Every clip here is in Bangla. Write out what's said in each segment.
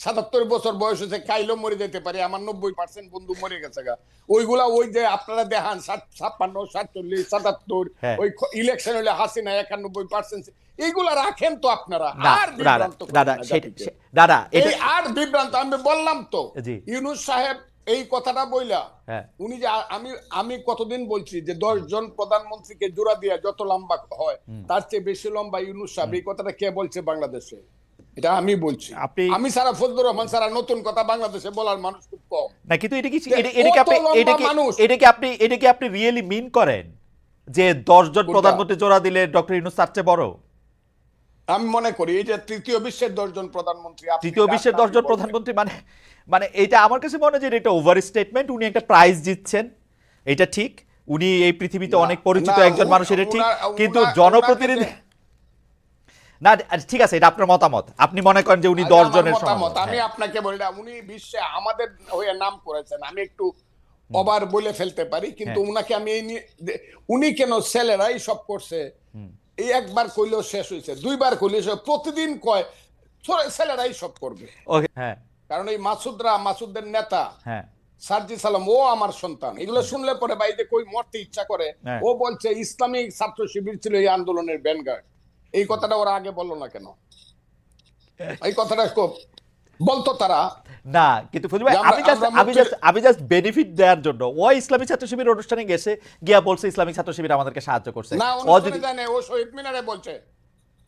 সাতাত্তর বছর বয়স হয়েছে কাইলো মরে যেতে পারে আমার নব্বই পার্সেন্ট বন্ধু মরে গেছে গা। ওইগুলা ওই যে আপনারা দেখান ছাপ্পান্ন সাতচল্লিশ সাতাত্তর হ্যাঁ। ওই ইলেকশন হলে হাসিনা একানব্বই পার্সেন্ট এইগুলা রাখেন তো আপনারা। আর দাদা বিভ্রান্ত দাদা এই আর বিভ্রান্ত আমি বললাম তো ইউনুস সাহেব এই কথাটা বইলা হ্যাঁ। উনি যে আমি আমি কতদিন বলছি যে দশ জন প্রধানমন্ত্রীকে জোড়া দিয়া যত লম্বা হয় তার চেয়ে বেশি লম্বা ইউনুস সাহেব এই কথাটা কে বলছে বাংলাদেশে? এটা আমি বলছি। আপনি- আমি সারা ফজলুর রহমান সারা নতুন কথা বাংলাদেশে বলার মানুষ খুব কম। না কিন্তু এটা কি এটা- এটা কি আপনি এটা কি এটা কি আপনি এটা কি আপনি রিয়েলি মিন করেন যে দশজন কোনটা? প্রধানমন্ত্রী জোড়া দিলে ডক্টর ইউনুস তার চেয়ে বড়? আমি মনে করি যে তৃতীয় বিশ্বের দশজন প্রধানমন্ত্রী আপনি তৃতীয় বিশ্বের নাম দশজন বলবেন। প্রধানমন্ত্রী মানে মানে এটা আমার কাছে মনে হয় যে এটা ওভার স্টেটমেন্ট উনি একটা প্রাইজ জিতছেন। এটা ঠিক। উনি এই পৃথিবীতে অনেক পরিচিত একজন মানুষ এটা ঠিক। কিন্তু জনপ্রতিনিধি না ঠিক আছে এটা আপনার মতামত। আপনি মনে করেন যে উনি দশ জনের মতামত আমি হ্যাঁ। আপনাকে বলি না উনি বিশ্বে আমাদের হয়ে নাম করেছেন আমি একটু অবার বলে ফেলতে পারি কিন্তু হ্যাঁ। উনাকে আমি এই নিয়ে উনি কেন ছেলেরাই সব করছে? এই একবার কইলেও শেষ হয়েছে দুইবার কইলে শেষ প্রতিদিন কয় ছেলেরাই সব করবে। হ্যাঁ। কারণ এই মাসুদরা মাসুদদের নেতা সার্জি সালাম ও আমার সন্তান এগুলো শুনলে পরে বাইরে কই মরতে ইচ্ছা করে। ও বলছে ইসলামিক ছাত্র শিবির ছিল এই আন্দোলনের ব্যানগার্ড এই কথাটা ওরা আগে বলল না কেন? এই কথাটা খুব বলতো তারা। না কিন্তু ফজল ভাই আমি জাস্ট আমি জাস্ট আমি জাস্ট বেনিফিট দেওয়ার জন্য ও ইসলামিক ছাত্র শিবির অনুষ্ঠানে গেছে গিয়া বলছে ইসলামিক ছাত্র শিবির আমাদেরকে সাহায্য করছে। না ও জানে ও শহীদ মিনারে বলছে।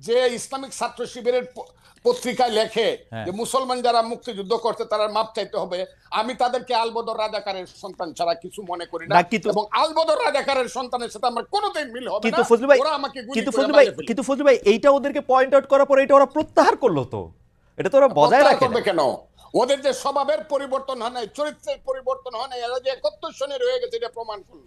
যে ইসলামিক ছাত্র শিবিরের পত্রিকায় লেখে হ্যাঁ। যে মুসলমান যারা মুক্তিযুদ্ধ করছে তারা মাপ চাইতে হবে। আমি তাদেরকে আলবদর রাজাকারের সন্তান ছাড়া কিছু মনে করি না এবং আলবদর রাজাকারের সন্তানের সাথে আমার কোনোদিন মিল হবে কিন্তু ফজলু ভাই ওরা আমাকে কিন্তু ফজলু ভাই কিন্তু ফজলু ভাই এইটা ওদেরকে পয়েন্ট আউট করার পর এটা ওরা প্রত্যাহার করল তো। এটা তো ওরা বজায় প্রত্যাহার রাখে না। কেন? ওদের যে স্বভাবের পরিবর্তন হয় নাই চরিত্রের পরিবর্তন হয় নাই এরা যে একত্র রয়ে গেছে এটা প্রমাণ করল।